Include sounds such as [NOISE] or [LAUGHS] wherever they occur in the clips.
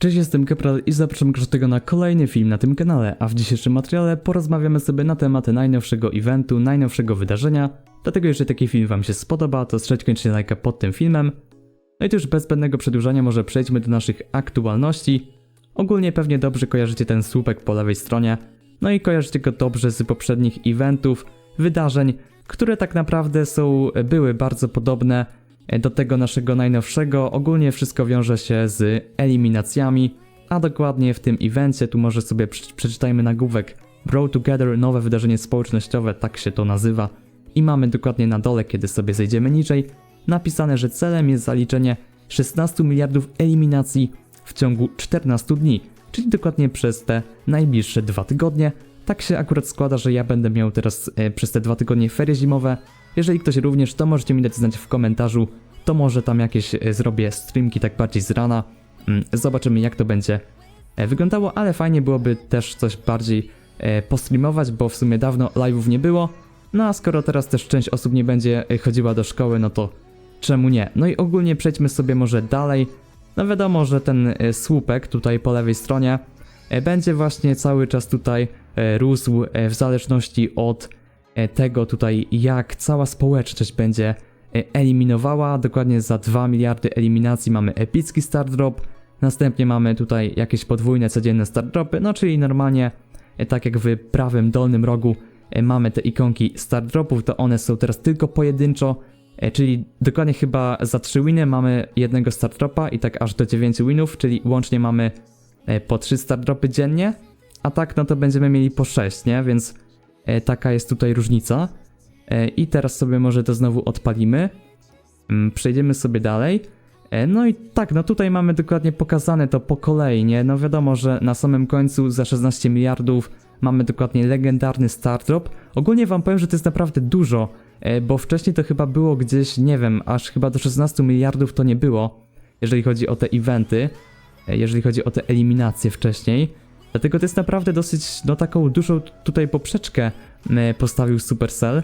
Cześć, jestem Kepral i zapraszam każdego na kolejny film na tym kanale, a w dzisiejszym materiale porozmawiamy sobie na temat najnowszego eventu, najnowszego wydarzenia. Dlatego jeżeli taki film wam się spodoba, to strzelcie koniecznie lajka pod tym filmem. No i to już bez zbędnego przedłużania może przejdźmy do naszych aktualności. Ogólnie pewnie dobrze kojarzycie ten słupek po lewej stronie, no i kojarzycie go dobrze z poprzednich eventów, wydarzeń, które tak naprawdę są, były bardzo podobne do tego naszego najnowszego. Ogólnie wszystko wiąże się z eliminacjami, a dokładnie w tym evencie, tu może sobie prze- przeczytajmy nagłówek Grow Together, nowe wydarzenie społecznościowe, tak się to nazywa. I mamy dokładnie na dole, kiedy sobie zejdziemy niżej, napisane, że celem jest zaliczenie 16 miliardów eliminacji w ciągu 14 dni, czyli dokładnie przez te najbliższe dwa tygodnie. Tak się akurat składa, że ja będę miał teraz e, przez te dwa tygodnie ferie zimowe. Jeżeli ktoś również, to możecie mi dać znać w komentarzu, to może tam jakieś e, zrobię streamki tak bardziej z rana. Mm, Zobaczymy jak to będzie e, wyglądało, ale fajnie byłoby też coś bardziej e, postreamować, bo w sumie dawno live'ów nie było. No a skoro teraz też część osób nie będzie chodziła do szkoły, no to czemu nie? No i ogólnie przejdźmy sobie może dalej. No wiadomo, że ten słupek tutaj po lewej stronie będzie właśnie cały czas tutaj rósł w zależności od tego tutaj jak cała społeczność będzie eliminowała. Dokładnie za 2 miliardy eliminacji mamy epicki start drop, następnie mamy tutaj jakieś podwójne codzienne start dropy, no czyli normalnie e, tak jak w prawym dolnym rogu e, mamy te ikonki start dropów, to one są teraz tylko pojedynczo, e, czyli dokładnie chyba za 3 winy mamy jednego start dropa i tak aż do 9 winów, czyli łącznie mamy e, po 3 start dropy dziennie, a tak no to będziemy mieli po 6, nie? Więc e, taka jest tutaj różnica. E, I teraz sobie może to znowu odpalimy. Mm, Przejdziemy sobie dalej. E, No i tak, no tutaj mamy dokładnie pokazane to po kolei, nie? No wiadomo, że na samym końcu za 16 miliardów mamy dokładnie legendarny start drop. Ogólnie wam powiem, że to jest naprawdę dużo, e, bo wcześniej to chyba było gdzieś, nie wiem, aż chyba do 16 miliardów to nie było, jeżeli chodzi o te eventy, jeżeli chodzi o te eliminacje wcześniej. Dlatego to jest naprawdę dosyć, no taką dużą tutaj poprzeczkę postawił Supercell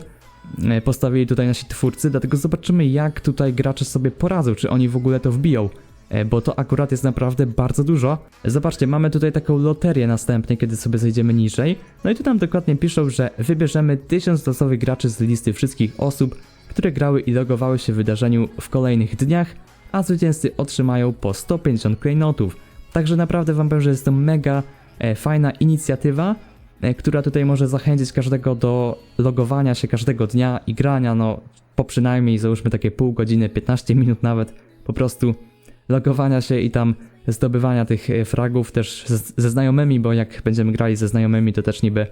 postawili tutaj nasi twórcy, dlatego zobaczymy jak tutaj gracze sobie poradzą, czy oni w ogóle to wbiją, e, bo to akurat jest naprawdę bardzo dużo. Zobaczcie, mamy tutaj taką loterię następnie, kiedy sobie zejdziemy niżej, no i tu nam dokładnie piszą, że wybierzemy 1000 losowych graczy z listy wszystkich osób, które grały i logowały się w wydarzeniu w kolejnych dniach, a zwycięzcy otrzymają po 150 klejnotów. Także naprawdę wam powiem, że jest to mega e, fajna inicjatywa, e, która tutaj może zachęcić każdego do logowania się każdego dnia i grania, no po przynajmniej załóżmy takie pół godziny, 15 minut nawet, po prostu logowania się i tam zdobywania tych e, fragów też ze, znajomymi, bo jak będziemy grali ze znajomymi, to też niby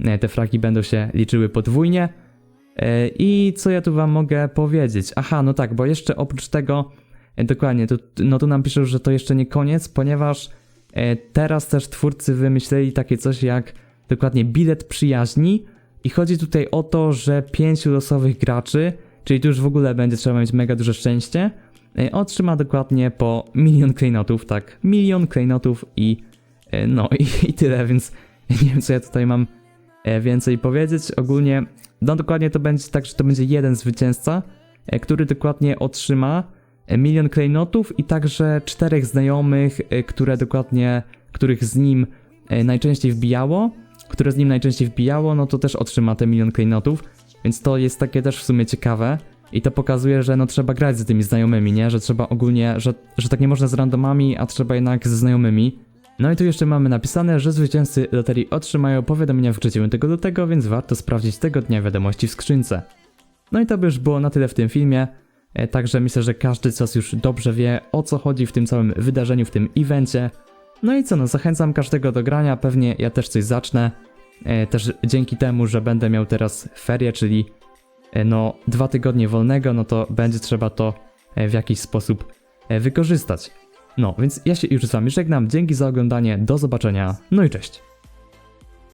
e, te fragi będą się liczyły podwójnie. E, I co ja tu wam mogę powiedzieć? Aha, no tak, bo jeszcze oprócz tego, e, dokładnie, tu, no tu nam piszą, że to jeszcze nie koniec, ponieważ e, teraz też twórcy wymyśleli takie coś jak dokładnie bilet przyjaźni i chodzi tutaj o to, że pięciu losowych graczy, czyli tu już w ogóle będzie trzeba mieć mega duże szczęście, e, otrzyma dokładnie po milion klejnotów, tak, milion klejnotów i e, no i, [LAUGHS] i tyle, więc nie wiem co ja tutaj mam e, więcej powiedzieć. Ogólnie, no dokładnie to będzie tak, że to będzie jeden zwycięzca, który dokładnie otrzyma milion klejnotów i także czterech znajomych, które dokładnie, których z nim najczęściej wbijało, które z nim najczęściej wbijało, no to też otrzyma te milion klejnotów, więc to jest takie też w sumie ciekawe. I to pokazuje, że no trzeba grać z tymi znajomymi, nie? Że trzeba ogólnie, że, że tak nie można z randomami, a trzeba jednak ze znajomymi. No i tu jeszcze mamy napisane, że zwycięzcy loterii otrzymają powiadomienia w grze 9 lutego, więc warto sprawdzić tego dnia wiadomości w skrzynce. No i to by już było na tyle w tym filmie. E, Także myślę, że każdy z Was już dobrze wie o co chodzi w tym całym wydarzeniu, w tym evencie. No i co, no zachęcam każdego do grania, pewnie ja też coś zacznę. E, Też dzięki temu, że będę miał teraz ferie, czyli e, no dwa tygodnie wolnego, no to będzie trzeba to e, w jakiś sposób wykorzystać. No, więc ja się już z Wami żegnam, dzięki za oglądanie, do zobaczenia, no i cześć.